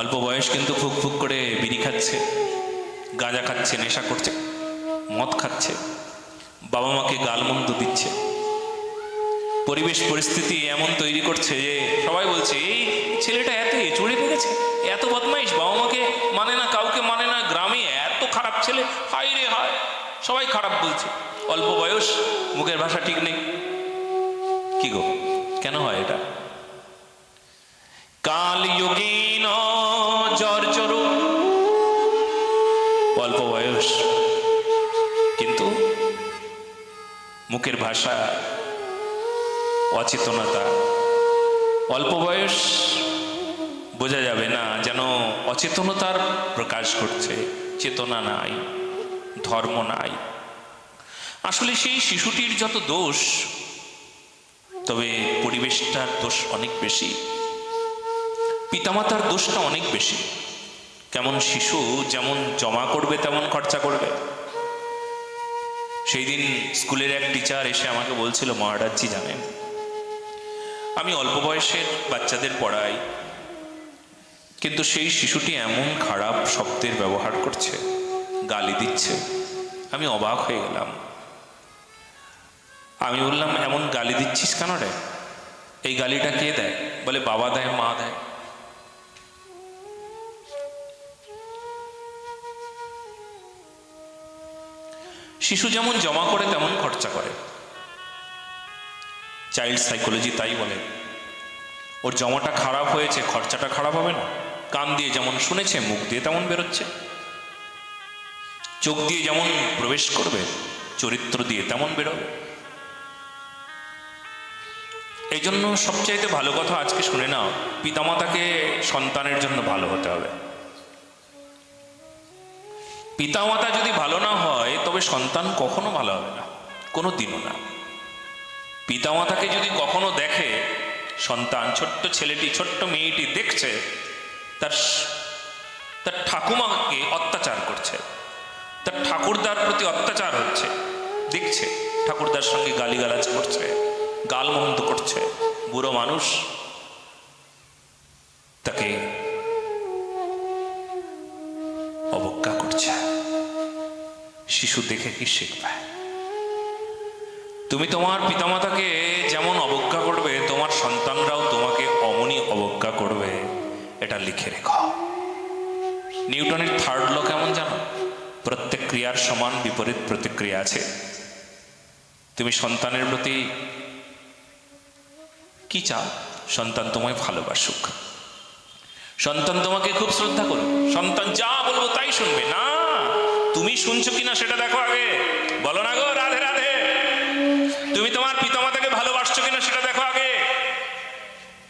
অল্প বয়স কিন্তু ফুক ফুক করে বিড়ি খাচ্ছে, গাঁজা খাচ্ছে, নেশা করছে, মদ খাচ্ছে, বাবা মাকে গালমন্দ দিচ্ছে। পরিবেশ, পরিস্থিতি এমন তৈরি করছে যে সবাই বলছে, এই ছেলেটা এত চড়ে পেরেছে, এত বদমাইশ, বাবা মাকে মানে না, কাউকে মানে না, গ্রামে এত খারাপ ছেলে হাই রে হায়। সবাই খারাপ বলছে। অল্প বয়স, মুখের ভাষা ঠিক নেই। কি গো, কেন হয় এটা? কাল যোগীন অল্প বয়স। কিন্তু মুখের ভাষা অচেতনতা। অল্প বয়স বোঝা যাবে না যেন অচেতনতার প্রকাশ করছে চেতনা নাই, ধর্ম নাই। আসলে সেই শিশুটির যত দোষ, তবে পরিবেশটার দোষ অনেক বেশি। পিতামাতার দোষটা অনেক বেশি। কেমন শিশু যেমন জমা করবে, তেমন খরচা করবে। সেই দিন স্কুলের এক টিচার এসে আমাকে বলছিল, মহারাজজি জানেন, আমি অল্প বয়সের বাচ্চাদের পড়াই, কিন্তু সেই শিশুটি এমন খারাপ শব্দের ব্যবহার করছে, গালি দিচ্ছে। আমি অবাক হয়ে গেলাম। আমি বললাম, এমন গালি দিচ্ছিস কেন রে? এই গালিটা কে দেয়? বলে, বাবা দেয়, মা দেয়। শিশু যেমন জমা করে, তেমন খরচা করে। চাইল্ড সাইকোলজি তাই বলে। ওর জমাটা খারাপ হয়েছে, খরচাটা খারাপ হবে না। কান দিয়ে যেমন শুনেছে, মুখ দিয়ে তেমন বেরোচ্ছে। চোখ দিয়ে যেমন প্রবেশ করবে, চরিত্র দিয়ে তেমন বেরোবে। এই জন্য সবচাইতে ভালো কথা আজকে শুনে নাও, পিতামাতাকে সন্তানের জন্য ভালো হতে হবে। পিতামাতা যদি ভালো না হয়, তবে সন্তান কখনো ভালো হবে না কোনো দিনও না। পিতামাতাকে যদি কখনো দেখে, সন্তান, ছোট্ট ছেলেটি, ছোট্ট মেয়েটি দেখছে, তার তার ঠাকুমাকে অত্যাচার করছে, তার ঠাকুরদার প্রতি অত্যাচার হচ্ছে, দেখছে, ঠাকুরদার সঙ্গে গালিগালাজ করছে, গালমন্দ করছে, বুড়ো মানুষ তাকে অবজ্ঞা করছে। শিশু দেখে কি শিখবে? তুমি তোমার পিতামাতাকে যেমন অবজ্ঞা করবে, তোমার সন্তানরাও তোমাকে অমনি অবজ্ঞা করবে। এটা লিখে রেখো। নিউটনের থার্ড ল কেমন জানো? প্রত্যেক ক্রিয়ার সমান, বিপরীত প্রতিক্রিয়া আছে। তুমি সন্তানের প্রতি কি চাও? সন্তান তোমায় ভালোবাসুক। সন্তান তোমাকে খুব শ্রদ্ধা করুক। সন্তান যা বলব তাই শুনবে। না, তুমি শুনছো কিনা সেটা দেখো আগে। বলো না গো, রাধে রাধে। তুমি তোমার পিতামাতাকে ভালোবাসছো কিনা সেটা দেখো আগে।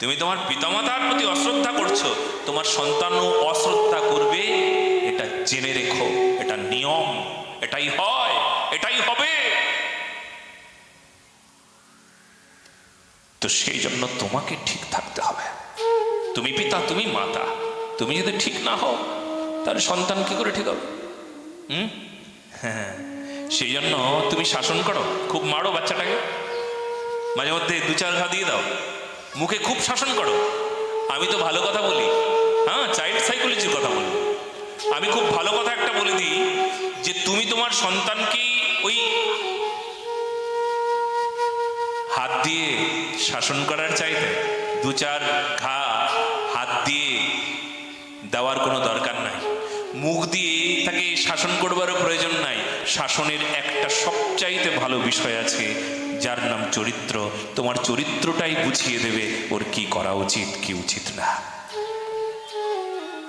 তুমি তোমার পিতামাতার প্রতি অশ্রদ্ধা করছ, তোমার সন্তানও অশ্রদ্ধা করবে। এটা জেনে রেখো, এটা নিয়ম, এটাই হয়, এটাই হবে। তো সেই জন্য তোমাকে ঠিক থাকতে হবে। তুমি পিতা, তুমি মাতা। তুমি যদি ঠিক না হও, তাহলে সন্তান কি করে ঠিক হবে? হুম? হ্যাঁ সেই জন্য তুমি শাসন করো, খুব মারো বাচ্চাটাকে। মাঝে মধ্যে দু চার ঘা দিয়ে দাও। মুখে খুব শাসন করো। আমি তো ভালো কথা বলি। হ্যাঁ চাইল্ড সাইকোলজির কথা বলি। আমি খুব ভালো কথা একটা বলে দিই, যে তুমি তোমার সন্তানকে ওই হাত দিয়ে শাসন করার চাইতে দু চার ঘা দিয়ে দেওয়ার কোনো দরকার নাই। মুখ দিয়ে তাকে শাসন করবারও প্রয়োজন নাই। শাসনের একটা সবচাইতে ভালো বিষয় আছে, যার নাম চরিত্র। তোমার চরিত্রটাই বুঝিয়ে দেবে ওর কি করা উচিত, কি উচিত না।